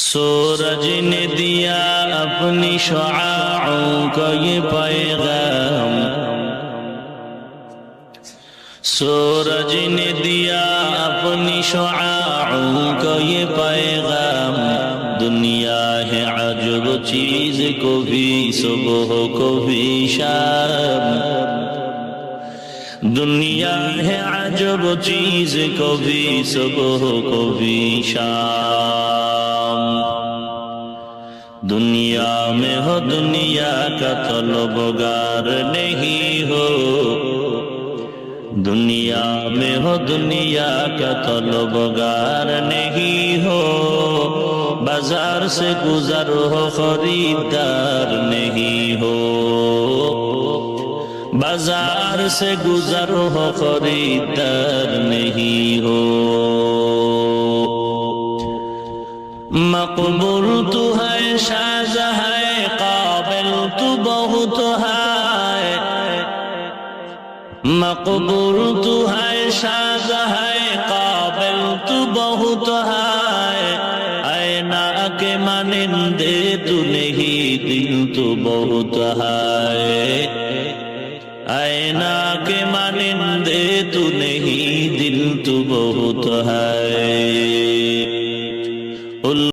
सूरज ने दिया अपनी शुआओं को ये पैगाम सूरज ने दिया अपनी शुआओं को ये पैगाम दुनिया है अजब चीज को भी सुबह को भी शाम দুনিয়া হে আজব কবি সবহ কবি শাম দুনিয়া মে দুনিয়া কা তলব নেহি হো দুনিয়া মে দুনিয়া কা তলব নেহি হো বাজার সে গুজার হো খরিদার নেহি হো বাজার সে গুজার খরিদার নেই হো মকবুল তু হাজল তু বহুত মকবুল তু হাজ হাবল তু বহুত হায়না কে মানিন্দে তু নেই দিল তু বহুত হায় आईना के मानिंदे तू नहीं दिल तू बहुत है